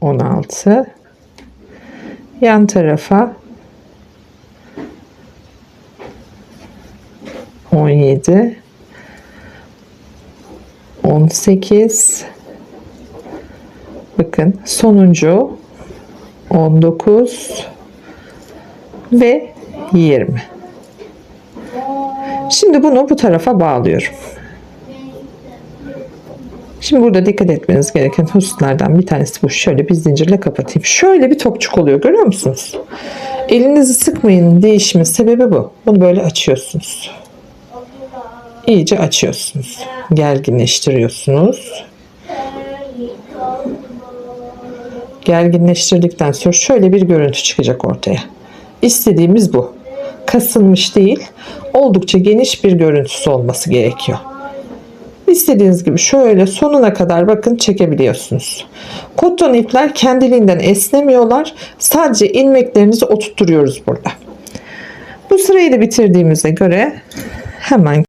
16 yan tarafa 17 18 bakın sonuncu 19 ve 20 şimdi bunu bu tarafa bağlıyorum Şimdi burada dikkat etmeniz gereken hususlardan bir tanesi bu. Şöyle bir zincirle kapatayım. Şöyle bir topçuk oluyor görüyor musunuz? Elinizi sıkmayın değişimin sebebi bu. Bunu böyle açıyorsunuz. İyice açıyorsunuz. Gerginleştiriyorsunuz. Gerginleştirdikten sonra şöyle bir görüntü çıkacak ortaya. İstediğimiz bu. Kasılmış değil, oldukça geniş bir görüntüsü olması gerekiyor. İstediğiniz gibi şöyle sonuna kadar bakın çekebiliyorsunuz. Koton ipler kendiliğinden esnemiyorlar. Sadece ilmeklerinizi oturtturuyoruz burada. Bu sırayı da bitirdiğimize göre hemen